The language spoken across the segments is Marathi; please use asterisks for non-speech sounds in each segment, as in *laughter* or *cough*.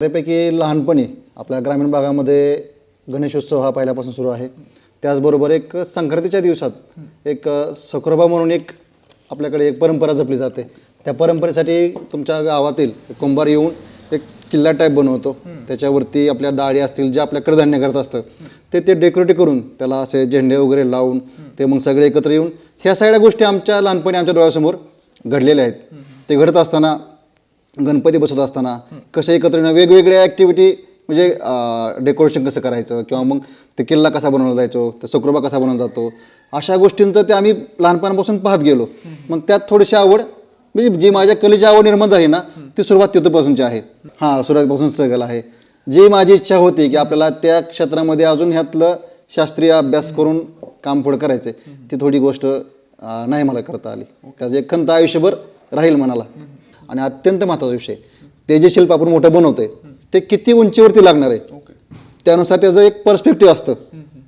बऱ्यापैकी लहानपणी आपल्या ग्रामीण भागामध्ये गणेशोत्सव हा पहिल्यापासून सुरू आहे. त्याचबरोबर एक संक्रांतीच्या दिवसात एक सखरोबा म्हणून एक आपल्याकडे एक परंपरा जपली जाते. त्या परंपरेसाठी तुमच्या गावातील कुंभार येऊन एक किल्ला टाईप बनवतो. त्याच्यावरती आपल्या डाळी असतील जे आपल्या कडधान्य करत असतं ते ते डेकोरेट करून त्याला असे झेंडे वगैरे लावून ते मग सगळे एकत्र येऊन ह्या सगळ्या गोष्टी आमच्या लहानपणी आमच्या डोळ्यासमोर घडलेल्या आहेत. ते घडत असताना गणपती बसवत असताना कशा एकत्र येणं वेगवेगळ्या ॲक्टिव्हिटी म्हणजे डेकोरेशन कसं करायचं किंवा मग ते किल्ला कसा बनवला जायचो तर सुक्रोबा कसा बनवला जातो अशा गोष्टींचं ते आम्ही लहानपणापासून पाहत गेलो. मग त्यात थोडीशी आवड म्हणजे जी माझ्या कलेची आवड निर्माण झाली ना ती सुरुवात तिथपासूनची आहे. हां सुरुवातीपासून सगळं आहे. जी माझी इच्छा होती की आपल्याला त्या क्षेत्रामध्ये अजून ह्यातलं शास्त्रीय अभ्यास करून काम पुढं करायचं ती थोडी गोष्ट नाही मला करता आली. त्याचं एक खंत आयुष्यभर राहील मनाला. आणि अत्यंत महत्त्वाचा विषय ते जे शिल्प आपण मोठं बनवतोय ते किती उंचीवरती लागणार आहे? त्यानुसार त्याचं एक पर्स्पेक्टिव्ह असतं.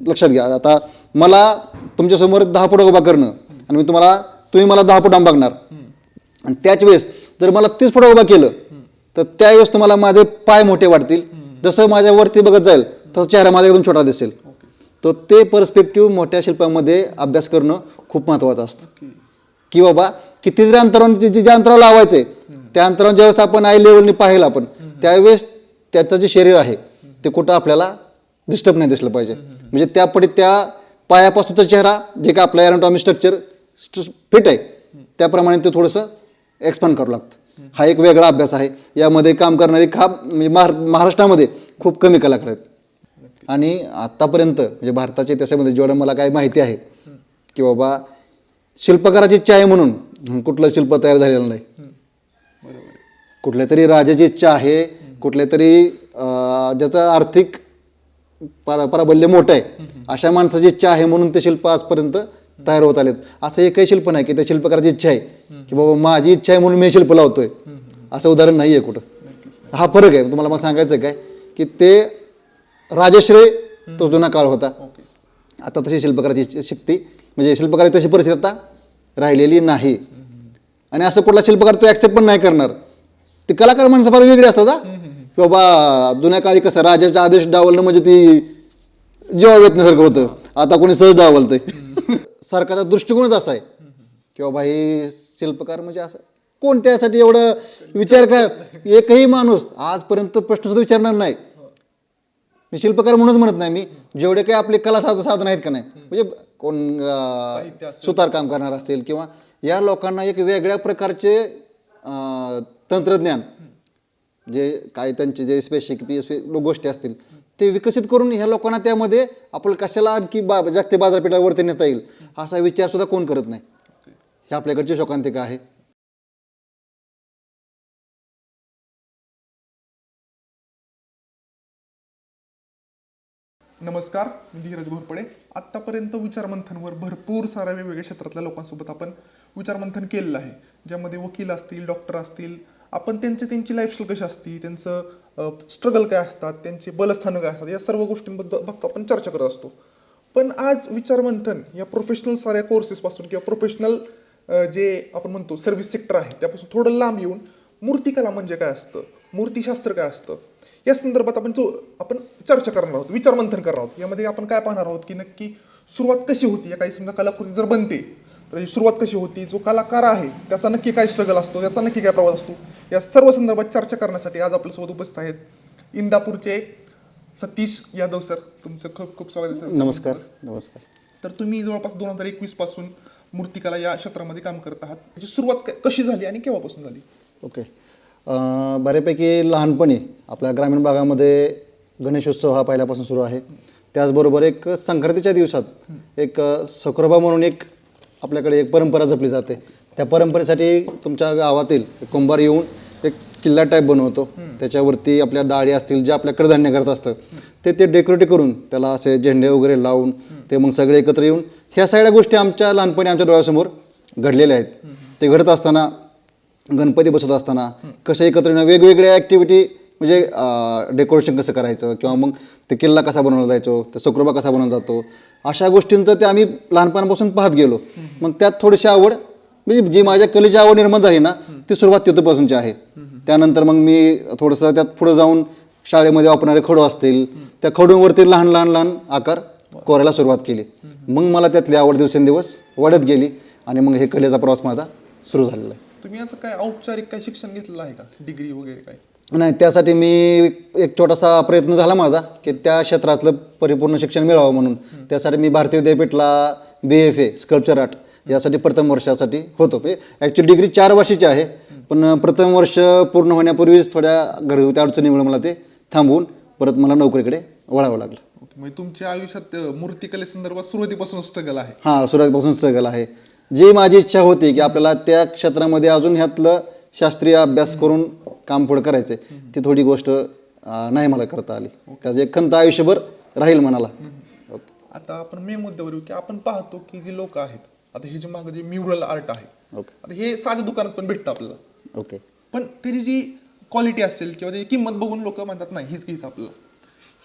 लक्षात घ्या. आता मला तुमच्यासमोर दहा फूट उभा करणं आणि मी तुम्हाला तुम्ही मला दहा फूट आंबा बघणार. आणि त्याच वेळेस जर मला तीस फूट उभा केलं तर त्यावेळेस तुम्हाला माझे पाय मोठे वाटतील जसं माझ्या वरती बघत जाईल तसं चेहरा माझा एकदम छोटा दिसेल. तर ते पर्स्पेक्टिव्ह मोठ्या शिल्पामध्ये अभ्यास करणं खूप महत्त्वाचं असतं. की बाबा किती जरी अंतरावर जे जे अंतरावर लावायचे त्या अंतरावर ज्यावेळेस आपण आय लेवलनी पाहिलं आपण त्यावेळेस त्याचं जे शरीर आहे ते कुठं आपल्याला डिस्टर्ब नाही दिसलं पाहिजे. म्हणजे त्यापडी त्या पायापासूनचा चेहरा जे काय आपलं ॲनाटॉमी स्ट्रक्चर फिट आहे त्याप्रमाणे ते थोडंसं एक्सपांड करावं लागतं. हा एक वेगळा अभ्यास आहे. यामध्ये काम करणारी खा म्हणजे महार महाराष्ट्रामध्ये खूप कमी कलाकार आहेत. आणि आत्तापर्यंत म्हणजे भारताच्या इतिहासामध्ये जेवढं मला काही माहिती आहे की बाबा शिल्पकाराची आहे म्हणून कुठलं शिल्प तयार झालेलं नाही. कुठल्या तरी राजाची इच्छा आहे कुठल्या तरी ज्याचं आर्थिक परा प्राबल्य मोठं आहे अशा माणसाची इच्छा आहे म्हणून ते शिल्प आजपर्यंत तयार होत आलेत. असं एकही शिल्प नाही की त्या शिल्पकाराची इच्छा आहे की बाबा माझी इच्छा आहे म्हणून मी शिल्प लावतोय. असं उदाहरण नाही आहे कुठं. हा फरक आहे. तुम्हाला मला सांगायचं काय की ते राजश्रेय तो जुना काळ होता. आता तशी शिल्पकाराची शक्ती म्हणजे शिल्पकाराची तशी परिस्थिती आता राहिलेली नाही. आणि असं कुठला शिल्पकार तो ॲक्सेप्ट पण नाही करणार. ते कलाकार माणसं फार वेगळी असतात हा. की बाबा जुन्या काळी कसं राजाचा आदेश डावलणं म्हणजे ती जेव्हा वेतण्यासारखं होतं. आता कोणी सहज डावलतंय. *laughs* सरकारचा दृष्टिकोनच असा आहे. की बाबा हे शिल्पकार म्हणजे असं. कोणत्यासाठी एवढं विचार काय एकही माणूस आजपर्यंत प्रश्न सुद्धा विचारणार नाही. मी शिल्पकार म्हणूनच म्हणत नाही मी. जेवढे काही आपले कला साध साधन आहेत का नाही. म्हणजे कोण अं, सुतारकाम करणार असेल किंवा या लोकांना एक वेगळ्या प्रकारचे अं, तंत्रज्ञान जे काय त्यांचे जे स्पेसिफिक गोष्टी असतील ते विकसित करून ह्या लोकांना त्यामध्ये आपण कशाला आणखी बा जागतिक बाजारपेठावरती नेता येईल? असा विचार सुद्धा कोण करत नाही. हे आपल्याकडची शोकांतिका आहे. नमस्कार मी धीरज घोरपडे. आत्तापर्यंत विचारमंथनवर भरपूर साऱ्या वेगवेगळ्या क्षेत्रातल्या लोकांसोबत आपण विचारमंथन केलेलं आहे. ज्यामध्ये वकील असतील डॉक्टर असतील आपण त्यांचे त्यांची लाईफस्टाईल कशी असती त्यांचं स्ट्रगल काय असतात त्यांचे बलस्थानं काय असतात या सर्व गोष्टींबद्दल बघतो आपण चर्चा करत असतो. पण आज विचारमंथन या प्रोफेशनल साऱ्या कोर्सेसपासून किंवा प्रोफेशनल जे आपण म्हणतो सर्व्हिस सेक्टर आहे त्यापासून थोडं लांब येऊन मूर्तिकला म्हणजे काय असतं मूर्तिशास्त्र काय असतं या संदर्भात आपण जो आपण चर्चा करणार आहोत विचारमंथन करणार आहोत यामध्ये आपण काय पाहणार आहोत की नक्की सुरुवात कशी होती या काही समजा कलाकृती जर बनते तर ही सुरुवात कशी होती जो कलाकार आहे त्याचा नक्की काय स्ट्रगल असतो त्याचा नक्की काय प्रवास असतो या सर्व संदर्भात चर्चा करण्यासाठी आज आपल्यासोबत उपस्थित आहेत इंदापूरचे सतीश यादव सर. तुमचं खूप खूप स्वागत आहे सर. नमस्कार नमस्कार. तर तुम्ही जवळपास दोन हजार एकवीसपासून मूर्तिकला या क्षेत्रामध्ये काम करत आहात. म्हणजे सुरुवात कशी झाली आणि केव्हापासून झाली? ओके. बऱ्यापैकी लहानपणी आपल्या ग्रामीण भागामध्ये गणेशोत्सव हा पहिल्यापासून सुरू आहे. त्याचबरोबर एक संक्रांतीच्या दिवसात एक सखरोबा म्हणून एक आपल्याकडे एक परंपरा जपली जाते. त्या परंपरेसाठी तुमच्या गावातील एक कुंभार येऊन एक किल्ला टाईप बनवतो. त्याच्यावरती आपल्या डाळी असतील जे आपल्या कडधान्य करत असतं ते ते डेकोरेट करून त्याला असे झेंडे वगैरे लावून ते मग सगळे एकत्र येऊन ह्या सगळ्या गोष्टी आमच्या लहानपणी आमच्या डोळ्यासमोर घडलेल्या आहेत. ते घडत असताना गणपती बसवत असताना कसं एकत्र येणं वेगवेगळ्या ॲक्टिव्हिटी म्हणजे डेकोरेशन कसं करायचं किंवा मग ते किल्ला कसा बनवला जायचो ते सुक्रोबा कसा बनवला जातो अशा गोष्टींचं ते आम्ही लहानपणापासून पाहत गेलो. मग त्यात थोडीशी आवड म्हणजे जी माझ्या कलेची आवड निर्माण झाली ना ती सुरुवात तिथपासूनची आहे. त्यानंतर मग मी थोडंसं त्यात पुढे जाऊन शाळेमध्ये वापरणारे खडू असतील त्या खडूंवरती लहान लहान लहान आकार कोरायला सुरुवात केली. मग मला त्यातली आवड दिवसेंदिवस वाढत गेली आणि मग हे कलेचा प्रवास माझा सुरू झालेला आहे. तुम्ही याचं काय औपचारिक काय शिक्षण घेतलेलं आहे का? डिग्री वगैरे काय? नाही त्यासाठी मी एक छोटासा प्रयत्न झाला माझा की त्या क्षेत्रातलं परिपूर्ण शिक्षण मिळावं म्हणून. त्यासाठी मी भारतीय विद्यापीठला B F A sculpture art यासाठी प्रथम वर्षासाठी होतो. ॲक्च्युली डिग्री चार वर्षाची आहे पण प्रथम वर्ष पूर्ण होण्यापूर्वीच थोड्या घरगुती अडचणीमुळे मला ते थांबवून परत मला नोकरीकडे वळावं लागलं. म्हणजे तुमच्या आयुष्यात अं, मूर्तिकलेसंदर्भात सुरुवातीपासून स्ट्रगल आहे. हां सुरुवातीपासून स्ट्रगल आहे. जी माझी इच्छा होती की आपल्याला त्या क्षेत्रामध्ये अजून ह्यातलं शास्त्रीय अभ्यास करून काम पुढं करायचं ती थोडी गोष्ट अं, नाही मला करता आली. त्याची एक खंत आयुष्यभर राहील मनाला. आता आपण मेन मुद्द्यावर येऊ की आपण पाहतो की जी लोक आहेत आता हे जे मागं जे म्युरल आर्ट आहे ओके. आता हे साध्या दुकानात पण भेटतं आपल्याला. ओके. पण त्याची जी क्वालिटी असेल किंवा त्याची किंमत बघून लोक म्हणतात नाही हीच घ्यायचं आपल्याला.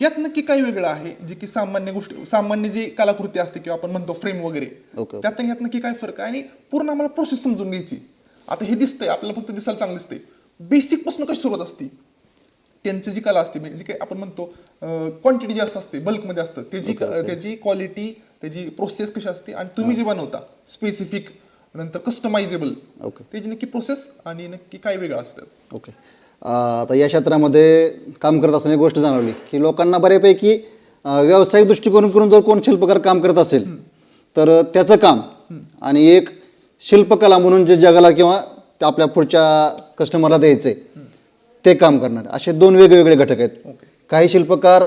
यात नक्की काय वेगळं आहे जे की सामान्य गोष्टी सामान्य जी कलाकृती असते किंवा आपण म्हणतो फ्रेम वगैरे ओके त्यात आणि यात नक्की काय फरक आहे? आणि पूर्ण आम्हाला प्रोसेस समजून घ्यायची. आता हे दिसतंय आपल्याला फक्त दिसायला चांगलं दिसतंय. बेसिकपासून कशी सुरुवात असते? त्यांची जी कला असते म्हणजे जी काही आपण म्हणतो क्वांटिटी जास्त असते बल्कमध्ये असतं त्याची त्याची क्वालिटी त्याची प्रोसेस कशी असते आणि तुम्ही जे बनवता स्पेसिफिक नंतर कस्टमायझेबल ओके त्याची नक्की प्रोसेस आणि नक्की काय वेगळं असतं. ओके आता या क्षेत्रामध्ये काम करत असताना एक गोष्ट जाणवली की लोकांना बऱ्यापैकी व्यावसायिक दृष्टिकोन करून जर कोण शिल्पकार काम करत असेल तर त्याचं काम आणि एक शिल्पकला म्हणून जे जगाला किंवा आपल्या पुढच्या कस्टमरला द्यायचं. आहे ते काम करणार. असे दोन वेगवेगळे घटक आहेत. काही शिल्पकार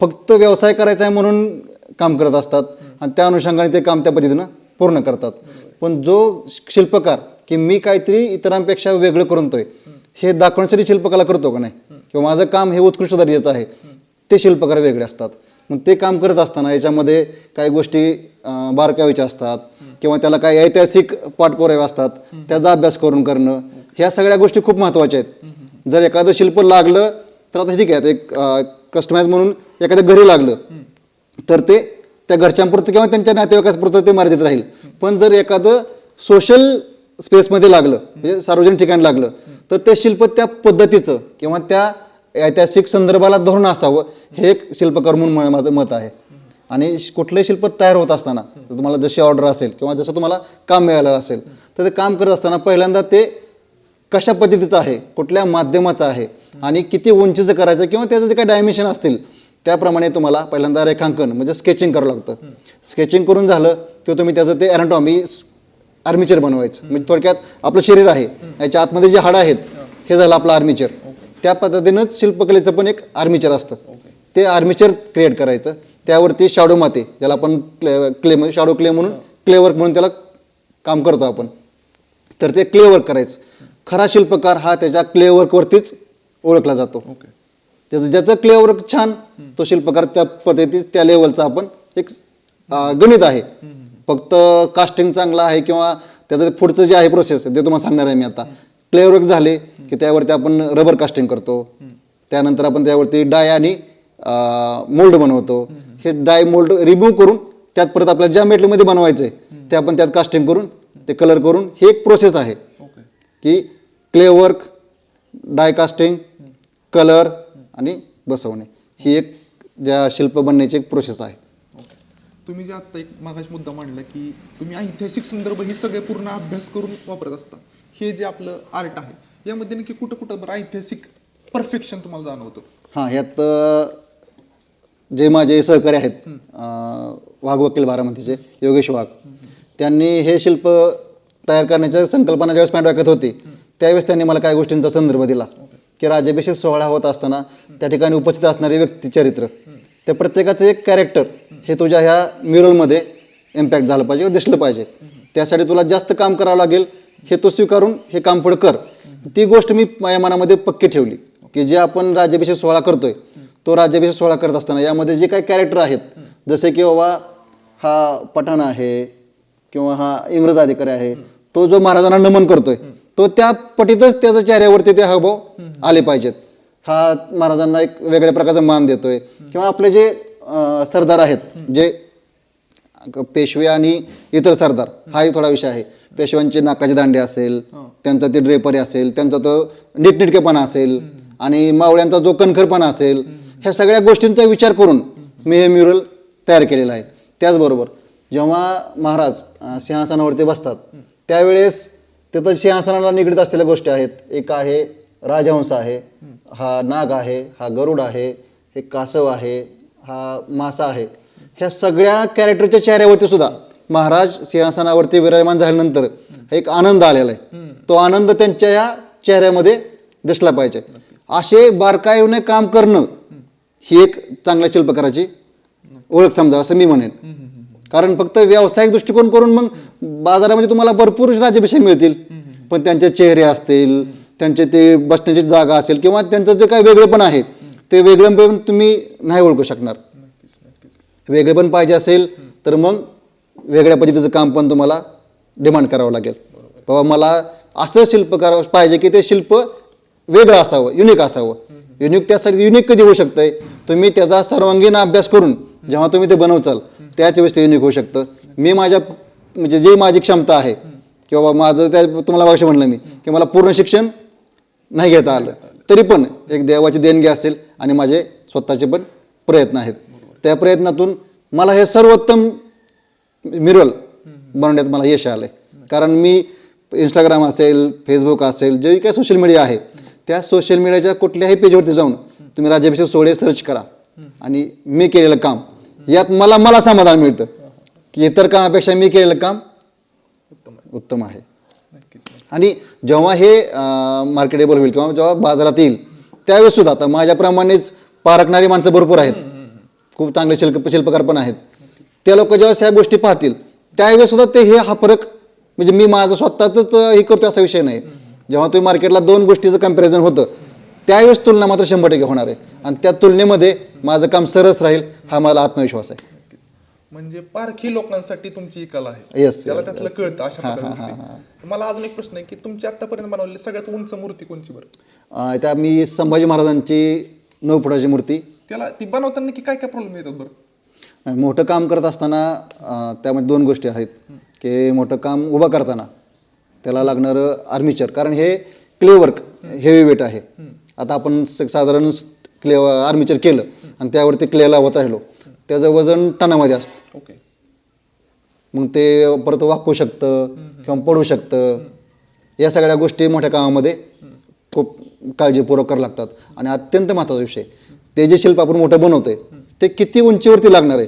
फक्त व्यवसाय करायचा आहे म्हणून काम करत असतात. आणि त्या अनुषंगाने ते काम त्या पद्धतीनं पूर्ण करतात. पण जो शिल्पकार की मी काहीतरी इतरांपेक्षा वेगळं करतोय हे दाखवण्यासाठी शिल्पकला करतो का नाही? किंवा माझं काम हे उत्कृष्ट दर्जाचं आहे. ते शिल्पकार वेगळे असतात. मग ते काम करत असताना याच्यामध्ये काही गोष्टी बारकावीच्या असतात. किंवा त्याला काही ऐतिहासिक पाठपुरावे असतात त्याचा अभ्यास करून करणं ह्या सगळ्या गोष्टी खूप महत्त्वाच्या आहेत. जर एखादं शिल्प लागलं तर आता ठीक आहे एक कस्टमाइज म्हणून एखाद्या घरी लागलं तर ते त्या घरच्यांपुरतं किंवा त्यांच्या नातेवाईकांपुरतं ते मर्यादित राहील. पण जर एखादं सोशल स्पेसमध्ये लागलं म्हणजे सार्वजनिक ठिकाणी लागलं तर ते शिल्प त्या पद्धतीचं किंवा त्या ऐतिहासिक संदर्भाला धरून असावं हे एक शिल्पकार म्हणून मा- माझं मत आहे. आणि कुठलंही शिल्प तयार होत असताना तुम्हाला जशी ऑर्डर असेल किंवा जसं तुम्हाला काम मिळालेलं असेल तर ते काम करत असताना पहिल्यांदा ते कशा पद्धतीचं आहे कुठल्या माध्यमाचं आहे आणि किती उंचीचं करायचं किंवा त्याचं जे काही डायमेन्शन असतील त्याप्रमाणे तुम्हाला पहिल्यांदा रेखांकन म्हणजे स्केचिंग करावं लागतं. स्केचिंग करून झालं किंवा तुम्ही त्याचं ते अॅनाटॉमी आर्मिचर बनवायचं. म्हणजे थोडक्यात आपलं शरीर आहे याच्या आतमध्ये जे हाडं आहेत हे झालं आपलं आर्मिचर त्या पद्धतीनंच शिल्पकलेचं पण एक आर्मिचर असतं. ते आर्मिचर क्रिएट करायचं. त्यावरती शाडो माते. ज्याला आपण क्ले क्ले शाडो क्ले म्हणून क्लेवर्क म्हणून त्याला काम करतो आपण. तर ते क्ले वर्क करायचं. खरा शिल्पकार हा त्याच्या क्ले वर्कवरतीच ओळखला जातो. त्याचं ज्याचं क्ले वर्क छान तो शिल्पकार त्या पद्धतीत त्या लेवलचा आपण एक गणित आहे. फक्त कास्टिंग चांगलं आहे किंवा त्याचं पुढचं जे आहे प्रोसेस ते तुम्हाला सांगणार आहे मी आता. क्ले वर्क झाले की त्यावरती आपण रबर कास्टिंग करतो. त्यानंतर आपण त्यावरती डाय आणि मोल्ड बनवतो. हे डाय मोल्ड रिमूव्ह करून त्यात परत आपल्याला ज्या मेटलमध्ये बनवायचं आहे ते आपण त्यात कास्टिंग करून ते कलर करून हे एक प्रोसेस आहे. की clay work die casting colour आणि बसवणे. ही एक ज्या शिल्प बनण्याची एक प्रोसेस आहे. तुम्ही जे आत्ता एक मागाशी मुद्दा मांडला की तुम्ही ऐतिहासिक संदर्भ हे सगळे पूर्ण अभ्यास करून वापरत असता. हे जे आपलं आर्ट आहे यामध्ये नक्की कुठं कुठं बरं ऐतिहासिक परफेक्शन तुम्हाला जाणवतं? हां यात जे माझे सहकारी आहेत वाघ वकील बारामतीचे योगेश वाघ त्यांनी हे शिल्प तयार करण्याच्या संकल्पना ज्यावेळेस डोक्यात होती त्यावेळेस त्यांनी मला काही गोष्टींचा संदर्भ दिला. की राज्याभिषेक सोहळा होत असताना त्या ठिकाणी उपस्थित असणारे व्यक्तिचरित्र त्या प्रत्येकाचं एक कॅरेक्टर हे तुझ्या ह्या म्युरलमध्ये इम्पॅक्ट झालं पाहिजे दिसलं पाहिजे. त्यासाठी तुला जास्त काम करावं लागेल हे तो स्वीकारून हे काम पुढे कर. ती गोष्ट मी माझ्या मनामध्ये पक्की ठेवली की जे आपण राज्याभिषेक सोहळा करतोय तो राज्याभिषेक सोहळा करत असताना यामध्ये जे काही कॅरेक्टर आहेत जसे की बाबा हा पठाण आहे किंवा हा इंग्रज अधिकारी आहे तो जो महाराजांना नमन करतोय तो त्या पटीतच त्याच्या चेहऱ्यावरती ते हावभाव आले पाहिजेत. हा महाराजांना एक वेगळ्या प्रकारचा मान देतोय. किंवा आपले जे सरदार आहेत जे पेशवे आणि इतर सरदार हाही थोडा विषय आहे. पेशव्यांचे नाकाचे दांडे असेल त्यांचा ते ड्रेपरी असेल त्यांचा तो नीटनेटकेपणा असेल आणि मावळ्यांचा जो कणखरपणा असेल ह्या सगळ्या गोष्टींचा विचार करून मी हे म्युरल तयार केलेलं आहे. त्याचबरोबर जेव्हा महाराज सिंहासनावरती बसतात त्यावेळेस तिथं सिंहासनाला निगडीत असलेल्या गोष्टी आहेत. एक आहे राजहंस आहे हा नाग आहे हा गरुड आहे हे कासव आहे हा मासा आहे. ह्या सगळ्या कॅरेक्टरच्या चेहऱ्यावरती सुद्धा महाराज सिंहासनावरती विराजमान झाल्यानंतर एक आनंद आलेला आहे. तो आनंद त्यांच्या या चेहऱ्यामध्ये दिसला पाहिजे. असे बारकाईने काम करणं ही एक चांगल्या शिल्पकाराची ओळख समजा असं मी म्हणेन. कारण फक्त व्यावसायिक दृष्टिकोन करून मग बाजारामध्ये तुम्हाला भरपूर राज्याभिषेक मिळतील. पण त्यांचे चेहरे असतील त्यांचे ते बसण्याची जागा असेल किंवा त्यांचं जे काही वेगळेपण आहे ते वेगळेपण तुम्ही नाही ओळखू शकणार. वेगळेपण पाहिजे असेल तर मग वेगळ्या पद्धतीचं काम पण तुम्हाला डिमांड करावं लागेल. बाबा मला असं शिल्प करावं पाहिजे की ते शिल्प वेगळं असावं युनिक असावं. युनिक त्यासाठी युनिक कधी होऊ शकतंय? तुम्ही त्याचा सर्वांगीण अभ्यास करून जेव्हा तुम्ही ते बनवचाल त्याच वेळेस ते युनिक होऊ शकतं. मी माझ्या म्हणजे जी माझी क्षमता आहे किंवा माझं त्या तुम्हाला भाषा म्हणलं मी की मला पूर्ण शिक्षण नाही घेता आलं. तरी पण एक देवाची देणगी असेल आणि माझे स्वतःचे पण प्रयत्न आहेत. त्या प्रयत्नातून मला हे सर्वोत्तम मिरल बनवण्यात मला यश आलं आहे कारण मी इंस्टाग्राम असेल फेसबुक असेल जे काही सोशल मीडिया आहे त्या सोशल मीडियाच्या कुठल्याही पेजवरती जाऊन तुम्ही राज्याभिषेक सोहळे सर्च करा आणि मी केलेलं काम. यात मला मला समाधान मिळतं. की इतर कामापेक्षा मी केलेलं काम उत्तम आहे. आणि जेव्हा हे मार्केटेबल होईल किंवा जेव्हा बाजारात येईल त्यावेळेस सुद्धा आता माझ्याप्रमाणेच पारखणारी माणसं भरपूर आहेत. खूप चांगले शिल्प शिल्पकार पण आहेत. ते लोक जेव्हा ह्या गोष्टी पाहतील त्यावेळेस सुद्धा ते हे हा फरक म्हणजे मी माझं स्वतःच हे करतो असा विषय नाही. जेव्हा तुम्ही मार्केटला दोन गोष्टीचं कंपॅरिझन होतं त्यावेळेस तुलना मात्र शंभर टक्के होणार आहे. आणि त्या तुलनेमध्ये माझं काम सरस राहील हा मला आत्मविश्वास आहे. म्हणजे पारखी लोकांसाठी तुमची ही कला आहे. Yes, त्याला yes, त्यातलं कळतं अशा गोष्टी मला अजून एक प्रश्न आहे की तुमची आतापर्यंत बनवलेली सगळ्यात उंच मूर्ती कोणची बरं? अं, त्या मी संभाजी महाराजांची नऊ फुटाची मूर्ती. त्याला ती बनवताना की काय काय प्रॉब्लेम येतात बरं? मोठं काम करत असताना अं, त्यामध्ये दोन गोष्टी आहेत. की मोठं काम उभं करताना. त्याला लागणारं आर्मिचर कारण हे क्ले वर्क हेवी वेट आहे. आता आपण साधारण क्ले आर्मिचर केलं आणि त्यावरती क्ले लावत राहिलो. त्याचं वजन टनामध्ये असतं. ओके. मग ते परत वाकू शकतं किंवा पडू शकतं. या सगळ्या गोष्टी मोठ्या कामामध्ये खूप काळजीपूर्वक करावं लागतात. आणि अत्यंत महत्त्वाचा विषय ते जे शिल्प आपण मोठं बनवतोय ते किती उंचीवरती लागणार आहे?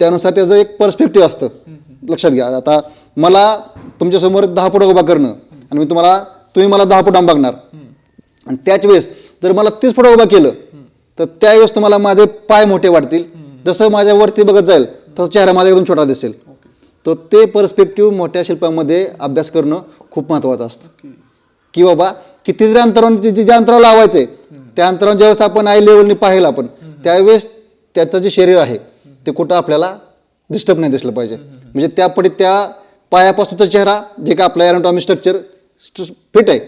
त्यानुसार त्याचं एक पर्स्पेक्टिव्ह असतं. लक्षात घ्या. आता मला तुमच्यासमोर दहा फूट उभा करणं आणि मी तुम्हाला तुम्ही मला दहा फूट बघणार आणि त्याच वेळेस जर मला तीस फूट उभा केलं तर त्यावेळेस तुम्हाला माझे पाय मोठे वाटतील जसं माझ्या वरती बघत जाईल तसं चेहरा माझा एकदम छोटा दिसेल. तर ते पर्स्पेक्टिव्ह मोठ्या शिल्पामध्ये अभ्यास करणं खूप महत्त्वाचं असतं. की बाबा किती जरी अंतरावर जे अंतरावर लावायचे त्या अंतरावर ज्यावेळेस आपण आय लेवलने पाहिलं आपण त्यावेळेस त्याचं जे शरीर आहे ते कुठं आपल्याला डिस्टर्ब नाही दिसलं पाहिजे. म्हणजे त्या त्या पायापासूनचा चेहरा जे काय आपलं ॲनाटॉमी स्ट्रक्चर फिट आहे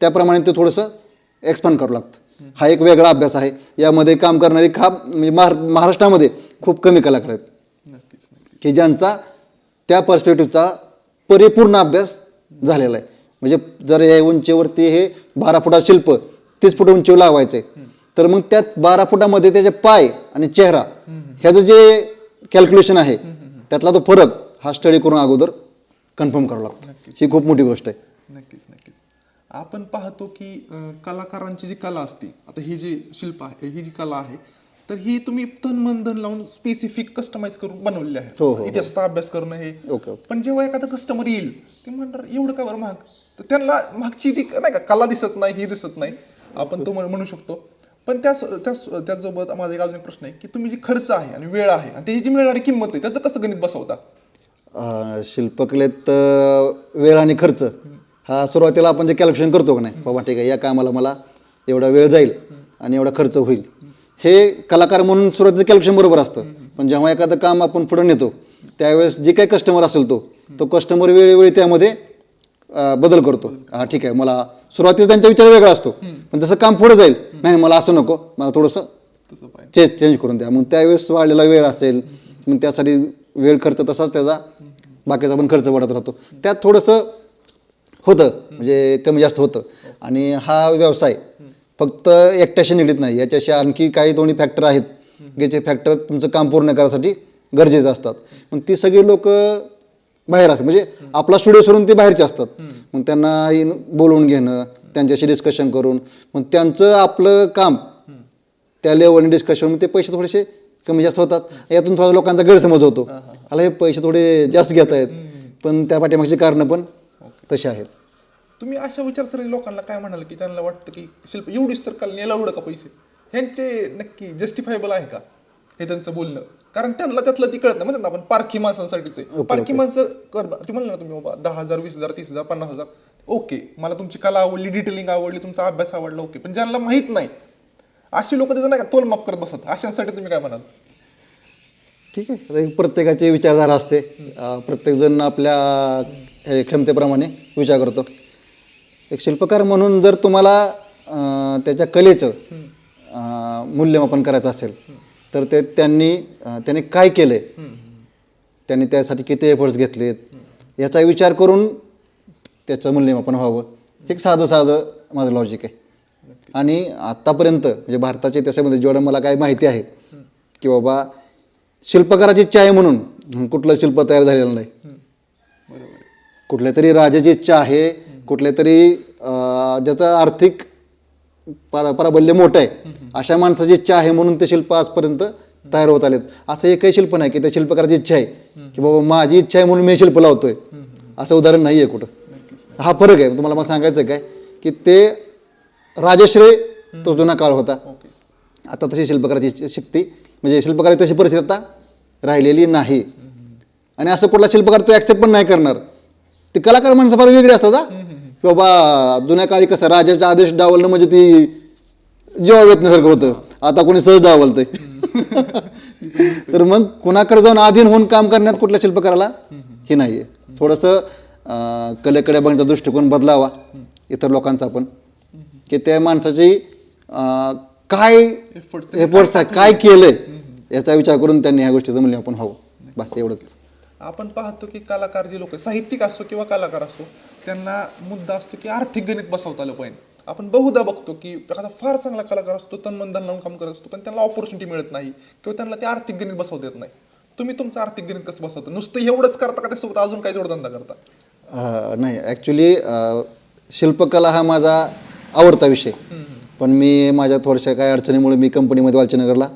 त्याप्रमाणे ते थोडंसं एक्सपांड करावं लागतं. हा एक वेगळा अभ्यास आहे. यामध्ये काम करणारी खा म्हणजे महार महाराष्ट्रामध्ये खूप कमी कलाकार आहेत. की ज्यांचा त्या पर्स्पेक्टिव्हचा परिपूर्ण अभ्यास झालेला आहे. म्हणजे जर या उंचीवरती हे बारा फुटा शिल्प तीस फूट उंचीवर लावायचे तर मग त्यात बारा फुटामध्ये त्याचे पाय आणि चेहरा ह्याचं जे कॅल्क्युलेशन आहे त्यातला तो फरक हा स्टडी करून अगोदर कन्फर्म करावा लागतो. ही खूप मोठी गोष्ट आहे. नक्कीच नक्कीच. आपण पाहतो की अं, कलाकारांची जी कला असते आता ही जी शिल्प आहे ही जी कला आहे तर ही तुम्ही तन मन धन लावून स्पेसिफिक कस्टमाइज करून बनवलेली हो, हो, आहे हो. इतिहासाचा अभ्यास करणं हे. Okay okay. पण जेव्हा एखादा कस्टमर येईल ते म्हणणार एवढं का बरं महाग? तर त्यांना मागची ती नाही का कला दिसत नाही ही दिसत नाही. आपण तो म्हण- म्हणू शकतो. पण त्या त्या त्याचसोबत माझा एक अजून एक प्रश्न आहे की तुम्ही जी खर्च आहे आणि वेळ आहे आणि त्याची जी मिळणारी किंमत आहे त्याचं कसं गणित बसवता? अं, शिल्पकलेत अं, वेळ आणि खर्च हा सुरुवातीला आपण जे कॅल्क्युलेशन करतो का नाही बाबा ठीक आहे या कामाला मला एवढा वेळ जाईल आणि एवढा खर्च होईल. हे कलाकार म्हणून सुरुवातीचं कॅल्क्युलेशन बरोबर असतं. पण जेव्हा एखादं काम आपण पुढे नेतो त्यावेळेस जे काही कस्टमर असेल तो तो कस्टमर वेळोवेळी त्यामध्ये अं, बदल करतो. हा ठीक आहे मला सुरुवातीला त्यांचा विचार वेगळा असतो. पण जसं काम पुढे जाईल नाही मला असं नको मला थोडंसं तसं पाहिजे. चेंज चेंज करून द्या. मग त्यावेळेस वाढलेला वेळ असेल मग त्यासाठी वेळ खर्च तसाच त्याचा. बाकीचा पण खर्च वाढत राहतो. त्यात थोडंसं होतं म्हणजे कमी जास्त होतं. आणि हा व्यवसाय फक्त एकट्याशी निगडीत नाही. याच्याशी आणखी काही दोन्ही फॅक्टर आहेत ज्याचे फॅक्टर तुमचं काम पूर्ण करायसाठी गरजेचं असतात. मग ती सगळी लोक बाहेर असतात. म्हणजे आपला स्टुडिओ सोडून ते बाहेरचे असतात. मग त्यांना बोलवून घेणं त्यांच्याशी डिस्कशन करून मग त्यांचं आपलं काम त्या लेवलने डिस्कशन ते पैसे थोडेसे कमी जास्त होतात. यातून थोडा लोकांचा गैरसमज होतो. मला हे पैसे थोडे जास्त घेत आहेत. पण त्या पाठीमागची कारणं पण तशी आहेत. तुम्ही अशा विचारसरणी लोकांना काय म्हणाल की त्यांना वाटतं की शिल्प एवढीच तर काल नेला एवढं का पैसे? ह्यांचे नक्की जस्टिफायबल आहे का? हे त्यांचं बोलणं. कारण त्यांना त्यातलं ती कळत नाही. म्हणतात ना आपण पारखी माणसांसाठीच आहे. पारखी माणसं कर ती म्हणलं ना तुम्ही बाबा दहा हजार वीस हजार तीस हजार पन्नास हजार. ओके मला तुमची कला आवडली डिटेलिंग आवडली तुमचा अभ्यास आवडला ओके. पण ज्यांना माहीत नाही अशी लोक त्याचं नाही का तोलमाप करत बसत अशांसाठी तुम्ही काय म्हणाल? ठीक आहे. आता एक प्रत्येकाची विचारधारा असते. अं, प्रत्येकजण आपल्या हे क्षमतेप्रमाणे विचार करतो. एक शिल्पकार म्हणून जर तुम्हाला अं, त्याच्या कलेचं अं, मूल्यमापन करायचं असेल तर ते त्यांनी अं, त्याने काय केलं त्यांनी त्यासाठी किती एफर्ट्स घेतलेत? याचा विचार करून त्याचं मूल्यमापन व्हावं. हे एक साधं साधं माझं लॉजिक आहे. आणि आत्तापर्यंत म्हणजे भारताच्या इतिहासामध्ये जेवढं मला काय माहिती आहे की बाबा शिल्पकाराची इच्छा आहे म्हणून कुठलं शिल्प तयार झालेलं नाही. कुठल्या तरी राजाची इच्छा आहे कुठल्या तरी ज्याचं आर्थिक परा प्राबल्य मोठं आहे अशा माणसाची इच्छा आहे म्हणून ते शिल्प आजपर्यंत तयार होत आलेत. असं एकही शिल्प नाही की त्या शिल्पकाराची इच्छा आहे की बाबा माझी इच्छा आहे म्हणून मी शिल्प लावतोय. असं उदाहरण नाही आहे कुठं हा फरक आहे तुम्हाला मला सांगायचं काय की ते राजश्री तो जुना काळ होता. आता तशी शिल्पकाराची शक्ती म्हणजे शिल्पकाराची तशी परिस्थिती आता राहिलेली नाही. आणि असं कुठला शिल्पकार तो ॲक्सेप्ट पण नाही करणार. ते कलाकार माणसं फार वेगळे असतात की बाबा जुन्या काळी कसं राजाचा आदेश डावलणं म्हणजे ती जेव्हा वेतण्यासारखं होतं. आता कोणी सहज डावलतंय. *laughs* तर मग कुणाकडे जाऊन अधीन होऊन काम करण्यात कुठल्या शिल्पकाराला हे नाही आहे थोडंसं कलेकडे बघण्याचा दृष्टिकोन बदलावा इतर लोकांचा पण. की त्या माणसाची काय एफर्ट्स काय केलंय याचा विचार करून त्यांनी ह्या गोष्टीचं मूल्यमापन व्हावं बस एवढंच. आपण पाहतो की कलाकार जे लोक साहित्यिक असो किंवा कलाकार असो त्यांना मुद्दा असतो की आर्थिक गणित बसवता आलं पाहिजे. आपण बहुधा बघतो की एखादा फार चांगला कलाकार असतो तन मन धन लावून काम करत असतो पण त्यांना ऑपॉर्च्युनिटी मिळत नाही किंवा त्यांना ते आर्थिक गणित बसवता येत नाही. तुम्ही तुमचं आर्थिक गणित कसं बसवता? नुसतं एवढंच करता का त्यासोबत अजून काही जोडधंदा करता? नाही ॲक्च्युली शिल्पकला हा माझा आवडता विषय. पण मी माझ्या थोड्याशा काही अडचणीमुळे मी कंपनीमध्ये वालचनगरला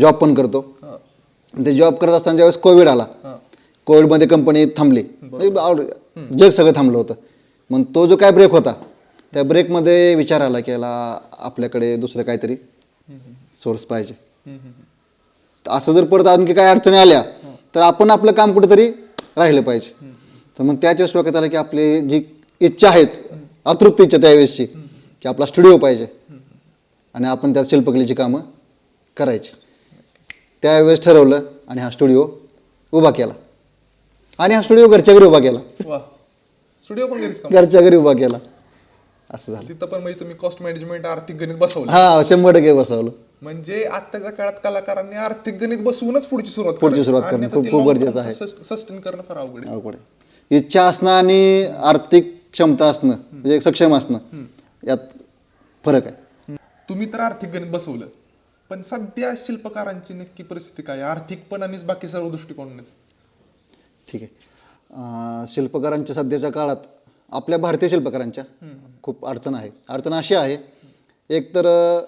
जॉब पण करतो. ते जॉब करत असताना ज्यावेळेस कोविड आला कोविडमध्ये कंपनी थांबली. म्हणजे जग सगळं थांबलं होतं. मग तो जो काय ब्रेक होता त्या ब्रेकमध्ये विचार आला की याला आपल्याकडे दुसरं काहीतरी सोर्स पाहिजे. असं जर परत आणखी काही अडचणी आल्या तर आपण आपलं काम कुठेतरी राहिलं पाहिजे. तर मग त्याच वेळेस डोक्यात आलं की आपली जी इच्छा आहेत अतृप्त इच्छा त्यावेळेसची की आपला स्टुडिओ पाहिजे. आणि आपण त्यात शिल्पकलेची कामं करायची. त्यावेळेस ठरवलं आणि हा स्टुडिओ उभा केला. आणि हा स्टुडिओ घरच्या घरी उभा केला. स्टुडिओ पण घरच्या घरी उभा केला. असं झालं. तिथं पण म्हणजे तुम्ही कॉस्ट मॅनेजमेंट आर्थिक गणित बसवलं. हा शंभर टक्के बसवलं. म्हणजे आत्ताच्या काळात कलाकारांनी आर्थिक गणित बसवूनच पुढची सुरुवात पुढची सुरुवात करणं खूप- खूप गरजेचं आहे. सस्टेन करणं फार अवघड अवघड आहे. इच्छा असणं आणि आर्थिक क्षमता असणं म्हणजे सक्षम असणं. यात फरक आहे. तुम्ही तर आर्थिक गणित बसवलं. पण सध्या शिल्पकारांची नक्की परिस्थिती काय? आर्थिक पण आणि बाकी सर्व दृष्टिकोनानेच. ठीक आहे. शिल्पकारांच्या सध्याच्या काळात आपल्या भारतीय शिल्पकारांच्या खूप अडचण आहे. अडचण अशी आहे एक तर अं,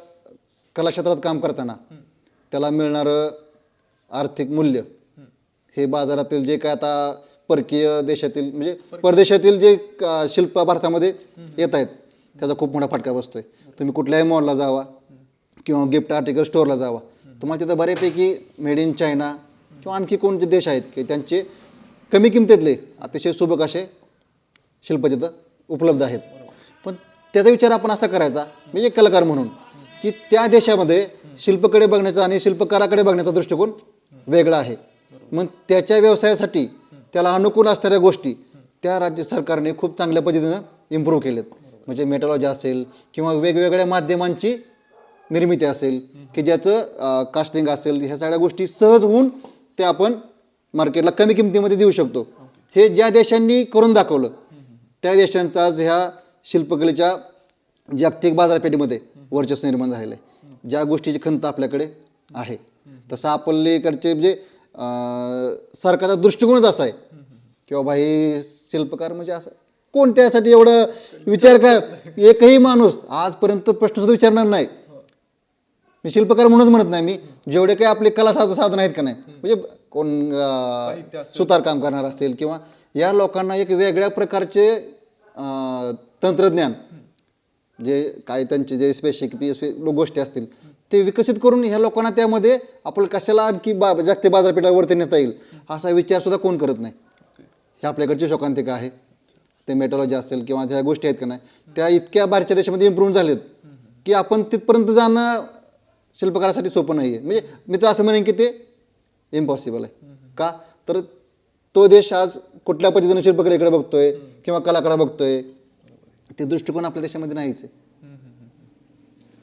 कला क्षेत्रात काम करताना त्याला मिळणारं आर्थिक मूल्य हे बाजारातील जे काय आता परकीय देशातील म्हणजे परदेशातील जे शिल्प भारतामध्ये येत आहेत त्याचा खूप मोठा फटका बसतो आहे तुम्ही कुठल्याही मॉलला जावा किंवा गिफ्ट आर्टिकल स्टोअरला जावा. तुम्हाला तिथं बऱ्यापैकी मेड इन चायना किंवा आणखी कोणते देश आहेत की त्यांचे कमी किमतीतले अतिशय सुबक असे शिल्प तिथं उपलब्ध आहेत. पण त्याचा विचार आपण असा करायचा म्हणजे एक कलाकार म्हणून की त्या देशामध्ये शिल्पकडे बघण्याचा आणि शिल्पकाराकडे बघण्याचा दृष्टिकोन वेगळा आहे. मग त्याच्या व्यवसायासाठी त्याला अनुकूल असणाऱ्या गोष्टी त्या राज्य सरकारने खूप चांगल्या पद्धतीनं इम्प्रूव्ह केलेत. म्हणजे मेटॉलॉजी असेल किंवा वेगवेगळ्या माध्यमांची निर्मिती असेल की ज्याचं कास्टिंग असेल ह्या सगळ्या गोष्टी सहज होऊन ते आपण मार्केटला कमी किमतीमध्ये देऊ शकतो. हे ज्या देशांनी करून दाखवलं त्या देशांचा आज ह्या शिल्पकलेच्या जागतिक बाजारपेठेमध्ये वर्चस्व निर्माण झालेलं आहे. ज्या गोष्टीची खंत आपल्याकडे आहे. तसं आपल्याकडचे म्हणजे सरकारचा दृष्टिकोनच असा आहे की बाबा हे शिल्पकार म्हणजे असं कोणत्यासाठी एवढं विचार काय एकही माणूस आजपर्यंत प्रश्नसुद्धा विचारणार नाही. मी शिल्पकार म्हणूनच म्हणत नाही मी. जेवढे काही आपले कला साध साधन आहेत का नाही? म्हणजे कोण सुतार काम करणार असेल किंवा या लोकांना एक वेगळ्या प्रकारचे तंत्रज्ञान जे काय त्यांचे जे स्पेसिफिक गोष्टी असतील ते विकसित करून ह्या लोकांना त्यामध्ये आपण कशाला आणखी बा जागतिक बाजारपेठावरती नेता येईल? असा विचारसुद्धा कोण करत नाही? हे आपल्याकडची शोकांतिका आहे. ते मेटॉलॉजी असेल किंवा ज्या गोष्टी आहेत का नाही त्या इतक्या बाहेरच्या देशामध्ये इम्प्रूव्ह झालेत की आपण तिथपर्यंत जाणं शिल्पकारासाठी सोपं नाही आहे म्हणजे मी तर असं म्हणेन की ते इम्पॉसिबल आहे. का? तर तो देश आज कुठल्या पद्धतीनं शिल्पकलेकडे बघतोय किंवा कलाकडे बघतोय ते दृष्टिकोन आपल्या देशामध्ये नाहीच आहे.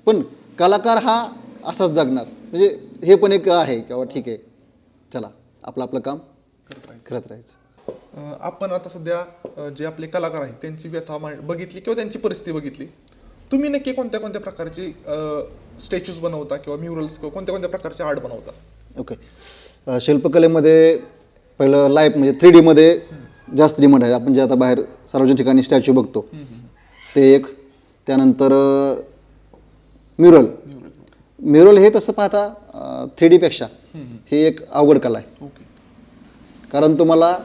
पण कलाकार हा असाच जगणार. म्हणजे हे पण एक आहे की बाबा ठीक आहे चला आपलं आपलं काम करत राहायचं. आपण आता सध्या जे आपले कलाकार आहेत त्यांची व्यथा मा- बघितली किंवा त्यांची परिस्थिती बघितली तुम्ही नक्की कोणत्या कोणत्या प्रकारची स्टॅच्यूज बनवता किंवा म्युरल्स किंवा कोणत्या कोणत्या प्रकारचे आर्ट बनवता? ओके शिल्पकलेमध्ये पहिलं लाईफ म्हणजे थ्री डीमध्ये जास्त डिमांड आहे. आपण जे आता बाहेर सार्वजनिक ठिकाणी स्टॅच्यू बघतो ते एक. त्यानंतर म्युरल म्युरल हे तसं पाहता थ्री डीपेक्षा ही एक अवघड कला आहे. ओके कारण तुम्हाला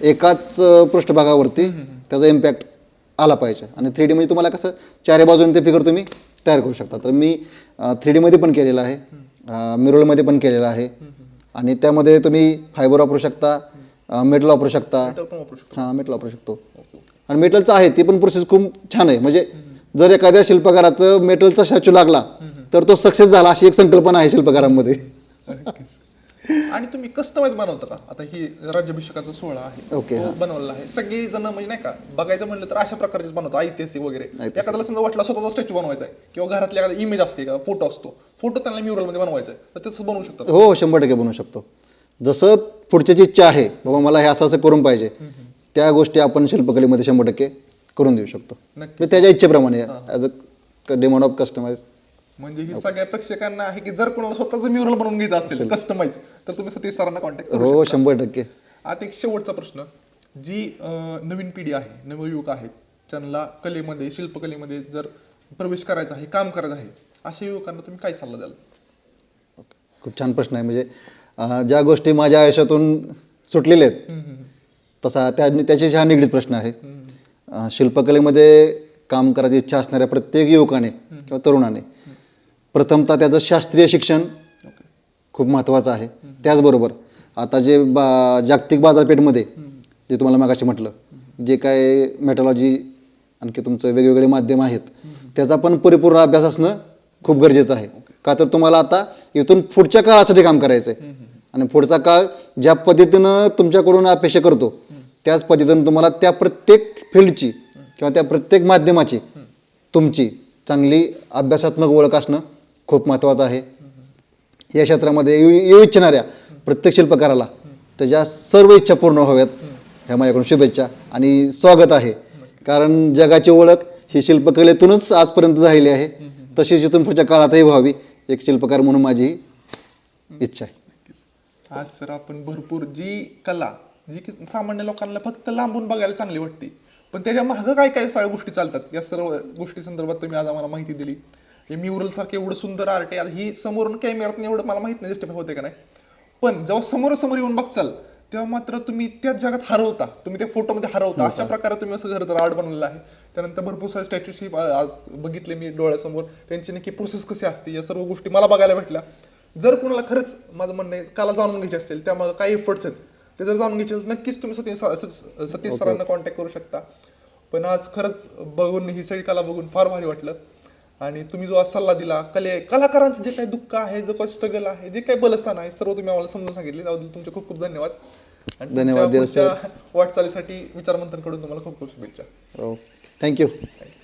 एकाच पृष्ठभागावरती त्याचा इम्पॅक्ट आला पाहिजे. आणि थ्री डी म्हणजे तुम्हाला कसं चारी बाजूने ते फिगर तुम्ही तयार करू शकता. तर मी थ्री डीमध्ये पण केलेलं आहे. मिरोलमध्ये पण केलेलं आहे. आणि त्यामध्ये तुम्ही फायबर वापरू शकता मेटल वापरू शकता. हां मेटल वापरू शकतो. आणि मेटलचं आहे ती पण प्रोसेस खूप छान आहे. म्हणजे जर एखाद्या शिल्पकाराचं मेटलचा स्टॅच्यू लागला तर तो सक्सेस झाला अशी एक संकल्पना आहे शिल्पकारांमध्ये. आणि तुम्ही कस्टमाइज बनवता का? आता ही राज्याभिषेकाचा सोहळा आहे. ओके, तो बनवलेला आहे. सगळी जण म्हणजे नाही का बघायचं म्हणलं तर अशा प्रकारचेच बनवतो ऐतिहासिक वगैरे. एखाद्याला समजा वाटला स्वतःचा स्टॅच्यू बनवायचा आहे किंवा घरातल्या एखादा इमेज असते का फोटो असतो फोटो त्यांना म्युरलमध्ये बनवायचा आहे तर तसं बनवू शकतात हो शंभर टक्के बनवू शकतो. जसं पुढच्याची इच्छा आहे बाबा मला हे असं असं करून पाहिजे त्या गोष्टी आपण शिल्पकलेमध्ये शंभर टक्के करून देऊ शकतो. नक्कीच. म्हणजे त्याच्या इच्छेप्रमाणे as a demand of customise म्हणजे ही सगळ्या प्रेक्षकांना आहे की जर कोणाला स्वतःचं म्युरल बनवून घ्यायचं असेल कस्टमाइज तर तुम्ही सतीश सरांना कॉन्टॅक्ट करू हो शंभर टक्के. आता एक शेवटचा प्रश्न. जी नवीन पिढी आहे नवयुवक आहेत त्यांना कलेमध्ये शिल्पकलेमध्ये जर प्रवेश करायचा आहे काम करायचं आहे अशा युवकांना तुम्ही काय सल्ला द्याल? खूप छान प्रश्न आहे. म्हणजे ज्या गोष्टी माझ्या आयुष्यातून सुटलेल्या आहेत तसा त्या त्याच्याशी हा निगडीत प्रश्न आहे. शिल्पकलेमध्ये काम करायची इच्छा असणाऱ्या प्रत्येक युवकाने किंवा तरुणाने प्रथमतः त्याचं शास्त्रीय शिक्षण खूप महत्त्वाचं आहे. त्याचबरोबर आता जे बा जागतिक बाजारपेठमध्ये जे तुम्हाला मागाशी म्हटलं जे काय मेटॉलॉजी आणखी तुमचं वेगवेगळे माध्यम आहेत त्याचा पण परिपूर्ण अभ्यास असणं खूप गरजेचं आहे. का तर तुम्हाला आता इथून पुढच्या काळासाठी काम करायचं आहे आणि पुढचा काळ ज्या पद्धतीनं तुमच्याकडून अपेक्षा करतो त्याच पद्धतीनं तुम्हाला त्या प्रत्येक फील्डची किंवा त्या प्रत्येक माध्यमाची तुमची चांगली अभ्यासात्मक ओळख असणं खूप महत्त्वाचं आहे. या क्षेत्रामध्ये येऊ येऊ इच्छिणाऱ्या प्रत्येक शिल्पकाराला त्याच्या सर्व इच्छा पूर्ण व्हाव्यात ह्या माझ्याकडून शुभेच्छा आणि स्वागत आहे. कारण जगाची ओळख ही शिल्पकलेतूनच आजपर्यंत झालेली आहे. तशीच इथून पुढच्या काळातही व्हावी एक शिल्पकार म्हणून माझी इच्छा आहे. आज सर आपण भरपूर जी कला जी की सामान्य लोकांना फक्त लांबून बघायला चांगली वाटते पण त्याच्या मागं काय काय सगळ्या गोष्टी चालतात? या सर्व गोष्टी संदर्भात तुम्ही आज आम्हाला माहिती दिली. हे म्युरल सारखं एवढं सुंदर आर्ट आहे. ही समोरून कॅमेऱ्यात एवढं मला माहीत नाही जस्टिफाय होते का नाही. पण जेव्हा समोरासमोर येऊन बघचाल तेव्हा मात्र तुम्ही त्या जगात हरवता. तुम्ही त्या फोटोमध्ये हरवता. अशा प्रकारे तुम्ही असं खरं तर आर्ट बनवलेलं आहे. त्यानंतर भरपूर सारे स्टॅच्यूशी आज बघितले मी डोळ्यासमोर. त्यांची नक्की प्रोसेस कशी असते? या सर्व गोष्टी मला बघायला भेटल्या. जर कोणाला खरंच माझं म्हणणं आहे कला जाणून घ्यायची असेल त्यामागे काय एफर्ट्स आहेत. ते जर जाणून घ्यायचे नक्कीच तुम्ही सतीश सतीश- सतीश सरांना कॉन्टॅक्ट करू शकता. पण आज खरंच बघून ही सगळी कला बघून फार भारी वाटलं. आणि तुम्ही जो आज सल्ला दिला कले कलाकारांचं जे काही दुःख आहे जो काही स्ट्रगल आहे जे काही बलस्थान आहे सर्व तुम्ही आम्हाला समजून सांगितले. त्याबद्दल तुमचे खूप खूप धन्यवाद. आणि धन्यवाद, वाटचालीसाठी विचारमंथनकडून तुम्हाला खूप खूप शुभेच्छा. Okay thank you you.